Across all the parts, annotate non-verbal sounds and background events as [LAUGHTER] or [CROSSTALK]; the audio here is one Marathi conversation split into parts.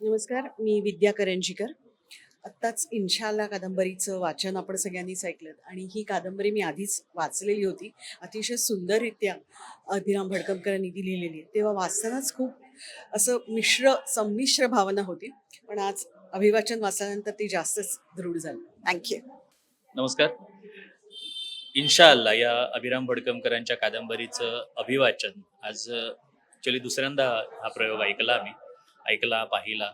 नमस्कार मी विद्या करंजीकर. आत्ताच इन्शाला कादंबरीचं वाचन आपण सगळ्यांनीच ऐकलं आणि ही कादंबरी मी आधीच वाचलेली होती. अतिशय सुंदररित्या अभिराम भडकमकरांनी ती लिहिलेली आहे. तेव्हा वाचतानाच खूप असं मिश्र संमिश्र भावना होती. पण आज अभिवाचन वाचल्यानंतर ती जास्तच दृढ झाली. थँक्यू नमस्कार. इन्शा अल्ला या अभिराम भडकमकरांच्या कादंबरीचं अभिवाचन. आज ॲक्च्युली दुसऱ्यांदा हा प्रयोग ऐकला मी ऐकला पाहिला.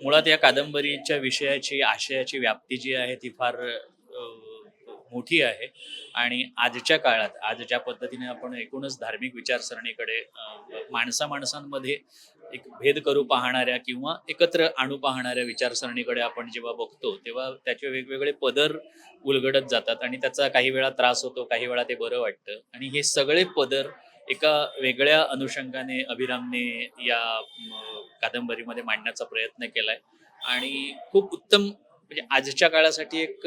मुळात या कादंबरीच्या विषयाची आशयाची व्याप्ती जी आहे ती फार मोठी आहे. आणि आजच्या काळात आज ज्या पद्धतीने आपण एकूणच धार्मिक विचारसरणीकडे माणसा माणसांमध्ये एक भेद करू पाहणाऱ्या किंवा एकत्र आणू पाहणाऱ्या विचारसरणीकडे आपण जेव्हा बघतो तेव्हा त्याचे वेगवेगळे पदर उलगडत जातात आणि त्याचा काही वेळा त्रास होतो काही वेळा ते बरं वाटतं. आणि हे सगळे पदर एका वेगळ्या अनुषंगाने अभिरामने या कादंबरीमध्ये मांडण्याचा प्रयत्न केलाय. आणि खूप उत्तम म्हणजे आजच्या काळासाठी एक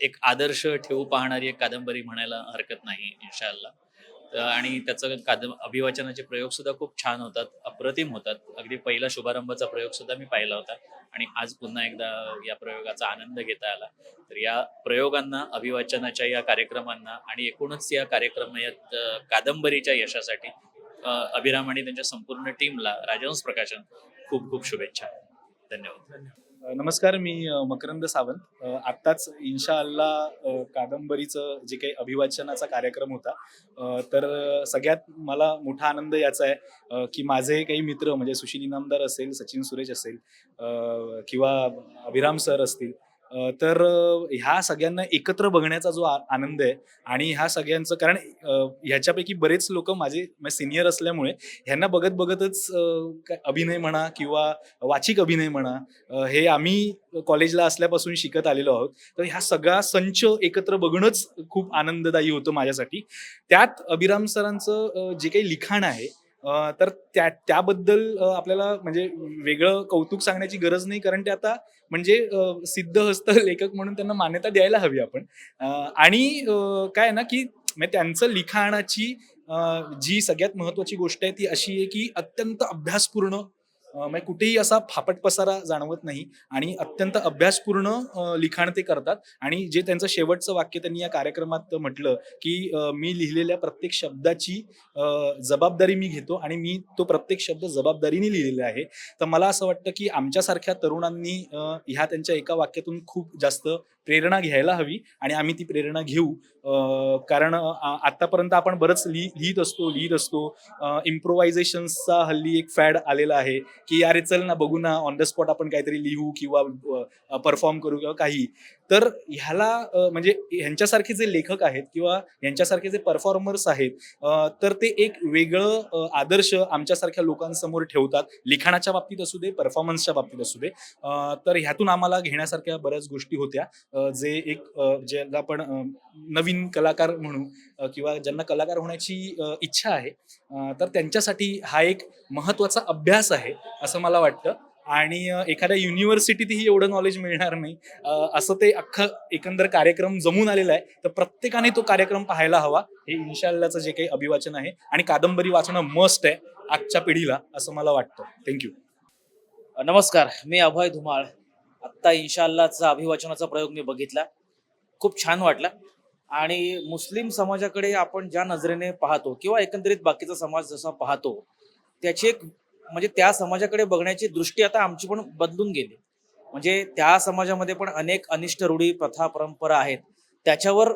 एक आदर्श ठेवू पाहणारी एक कादंबरी म्हणायला हरकत नाही इन्शाल्ला आणि त्याचं कादं अभिवाचनाचे प्रयोग सुद्धा खूप छान होतात अप्रतिम होतात. अगदी पहिला शुभारंभाचा प्रयोग सुद्धा मी पाहिला होता. आणि आज पुन्हा एकदा या प्रयोगाचा आनंद घेता आला. तर या प्रयोगांना अभिवाचनाच्या या कार्यक्रमांना आणि एकूणच या कार्यक्रम या कादंबरीच्या यशासाठी अभिराम आणि त्यांच्या संपूर्ण टीमला राजहंस प्रकाशन खूप खूप शुभेच्छा. धन्यवाद. नमस्कार मी मकरंद सावंत. आत्ताच इन्शा अल्ला कादंबरीचं जे काही अभिवाचनाचा कार्यक्रम होता तर सगळ्यात मला मोठा आनंद याचा आहे की माझे काही मित्र म्हणजे सुशील इनामदार असेल सचिन सुरेश असेल किंवा अभिराम सर असतील तर ह्या सगळ्यांना एकत्र बघण्याचा जो आनंद आहे आणि ह्या सगळ्यांचं कारण ह्याच्यापैकी बरेच लोक माझे सिनियर असल्यामुळे ह्यांना बघत बघतच अभिनय म्हणा किंवा वाचिक अभिनय म्हणा हे आम्ही कॉलेजला असल्यापासून शिकत आलेलो आहोत. तर ह्या सगळा संच एकत्र बघणंच खूप आनंददायी होतं माझ्यासाठी. त्यात अभिराम सरांचं जे काही लिखाण आहे तर त्या त्याबद्दल आपल्याला म्हणजे वेगळं कौतुक सांगण्याची गरज नाही कारण ते आता म्हणजे सिद्ध सिद्धहस्त [LAUGHS] लेखक म्हणून त्यांना मान्यता द्यायला हवी आपण. आणि काय आहे ना की म्हणजे त्यांचं लिखाणाची जी सगळ्यात महत्वाची गोष्ट आहे ती अशी आहे की अत्यंत अभ्यासपूर्ण म्हणजे कुठेही असा फापट पसारा जाणवत नाही आणि अत्यंत अभ्यासपूर्ण लिखाण ते करतात. आणि जे त्यांचं शेवटचं वाक्य त्यांनी या कार्यक्रमात म्हटलं की मी लिहिलेल्या प्रत्येक शब्दाची जबाबदारी मी घेतो आणि मी तो प्रत्येक शब्द जबाबदारीने लिहिलेला आहे. तर मला असं वाटतं की आमच्यासारख्या तरुणांनी ह्या त्यांच्या एका वाक्यातून खूप जास्त प्रेरणा घ्यायला हवी आणि आम्ही ती प्रेरणा घेऊ. कारण आतापर्यंत आपण बरंच लिहि लिहित असतो लिहित असतो. इम्प्रोव्हायझेशनचा हल्ली एक फॅड आलेला आहे. की अरे चल ना बघू ना ऑन द स्पॉट आपण काहीतरी लिहू किंवा परफॉर्म करू किंवा काही. तर ह्याला म्हणजे ह्यांच्यासारखे जे लेखक आहेत किंवा यांच्यासारखे जे परफॉर्मर्स आहेत तर ते एक वेगळं आदर्श आमच्यासारख्या लोकांसमोर ठेवतात. लिखाणाच्या बाबतीत असू दे परफॉर्मन्सच्या बाबतीत असू दे. तर ह्यातून आम्हाला घेण्यासारख्या बऱ्याच गोष्टी होत्या. जे एक ज्याला आपण नवीन कलाकार म्हणू किंवा ज्यांना कलाकार होण्याची इच्छा आहे तर त्यांच्यासाठी हा एक महत्त्वाचा अभ्यास आहे असं मला वाटतं. आणि एखाद्या युनिव्हर्सिटीतही एवढं नॉलेज मिळणार नाही. असं ते अख्खं एकंदर कार्यक्रम जमून आलेला आहे. तर प्रत्येकाने तो कार्यक्रम पाहायला हवा. हे इन्शाल्लाचं जे काही अभिवाचन आहे आणि कादंबरी वाचणं मस्ट आहे आजच्या पिढीला असं मला वाटतं. थँक्यू नमस्कार. मी अभय धुमाळ. आत्ता इन्शाल्लाचा अभिवाचनाचा प्रयोग मी बघितला. खूप छान वाटला. आणि मुस्लिम समाजाकडे आपण ज्या नजरेने पाहतो किंवा एकंदरीत बाकीचा समाज जसा पाहतो त्याची एक म्हणजे त्या समाजाकडे बघण्याची दृष्टी आता आमची पण बदलून गेली. म्हणजे त्या समाजामध्ये पण अनेक अनिष्ट रूढी प्रथा परंपरा आहेत. त्याच्यावर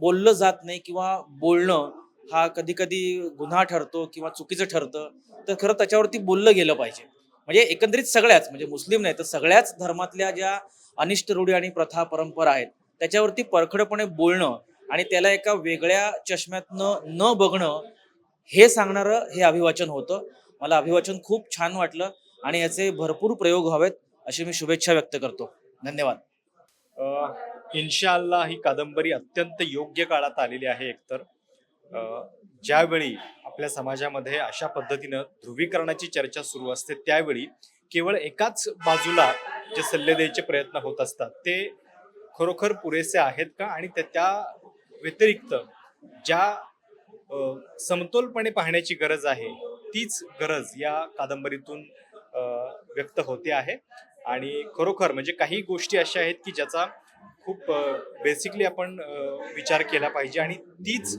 बोललं जात नाही किंवा बोलणं हा कधी कधी गुन्हा ठरतो किंवा चुकीचं ठरतं तर खरं त्याच्यावरती बोललं गेलं पाहिजे. म्हणजे एकंदरीत सगळ्याच म्हणजे मुस्लिम नाही तर सगळ्याच धर्मातल्या ज्या अनिष्ट रूढी आणि प्रथा परंपरा आहेत त्याच्यावरती परखडपणे बोलणं आणि त्याला एका वेगळ्या चष्म्यातनं न बघणं हे सांगणारं हे अभिवाचन होतं. मला अभिवाचन खूप छान वाटलं आणि याचे भरपूर प्रयोग व्हावेत अशी मी शुभेच्छा व्यक्त करतो. धन्यवाद. इन्शाल्ला ही कादंबरी अत्यंत योग्य काळात आलेली आहे एकतर. ज्यावेळी आपल्या समाजामध्ये अशा पद्धतीनं ध्रुवीकरणाची चर्चा सुरू असते त्यावेळी केवळ एकाच बाजूला जे सल्ले द्यायचे प्रयत्न होत असतात ते खरोखर पुरेसे आहेत का? आणि त्या- त्या व्यतिरिक्त ज्या समतोलपणे पाहण्याची गरज आहे तीच गरज या कादंबरीतून व्यक्त होते आहे. आणि खरोखर म्हणजे काही गोष्टी अशा आहेत की ज्याचा खूप बेसिकली आपण विचार केला पाहिजे आणि तीच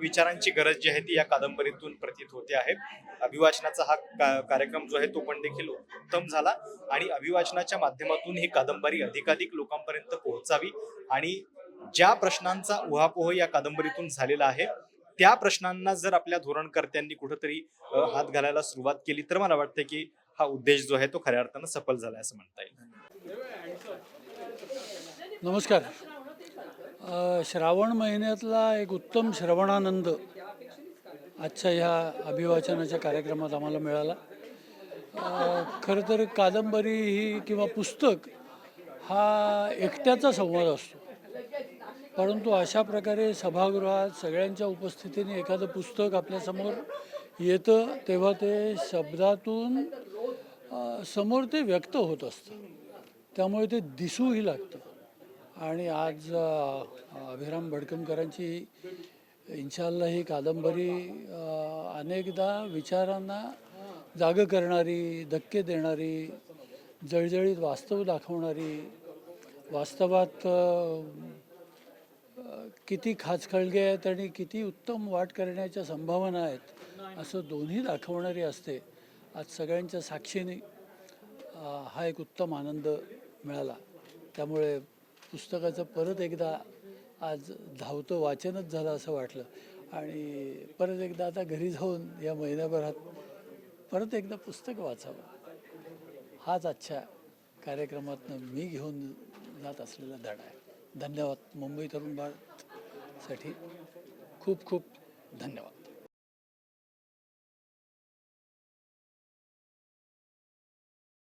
विचारांची गरज जी आहे ती या कादंबरीतून प्रतीत होते आहे. अभिवाचनाचा हा का- कार्यक्रम जो आहे तो पण देखील उत्तम झाला आणि अभिवाचनाच्या माध्यमातून ही कादंबरी अधिकाधिक लोकांपर्यंत पोहोचावी आणि ज्या प्रश्नांचा उहापोह या कादंबरीतून झालेला आहे त्या प्रश्नांना जर आपल्या धोरणकर्त्यांनी कुठंतरी हात घालायला सुरुवात केली तर मला वाटतं की हा उद्देश जो आहे तो खऱ्या अर्थानं सफल झाला असं म्हणता येईल. नमस्कार. श्रावण महिन्यातला एक उत्तम श्रवणानंद आजच्या ह्या अभिवाचनाच्या कार्यक्रमात आम्हाला मिळाला. खरं तर कादंबरी ही किंवा पुस्तक हा एकट्याचा संवाद असतो. परंतु अशा प्रकारे सभागृहात सगळ्यांच्या उपस्थितीने एखादं पुस्तक आपल्यासमोर येतं तेव्हा ते शब्दातून समोर ते व्यक्त होत असतं. त्यामुळे ते दिसूही लागतं. आणि आज अभिराम भडकमकरांची इन्शाल्ला ही कादंबरी अनेकदा विचारांना जाग करणारी धक्के देणारी जळजळीत वास्तव दाखवणारी वास्तवात किती खाचखळगे आहेत आणि किती उत्तम वाट करण्याच्या संभावना आहेत असं दोन्ही दाखवणारी असते. आज सगळ्यांच्या साक्षीने हा एक उत्तम आनंद मिळाला. त्यामुळे पुस्तकाचं परत एकदा आज धावतं वाचनच झालं असं वाटलं. आणि परत एकदा आता घरी जाऊन या महिन्याभरात परत एकदा पुस्तक वाचावं. हाच आजच्या कार्यक्रमातनं मी घेऊन जात असलेला धडा आहे. धन्यवाद. मुंबई तरुण भारतसाठी खूप खूप धन्यवाद.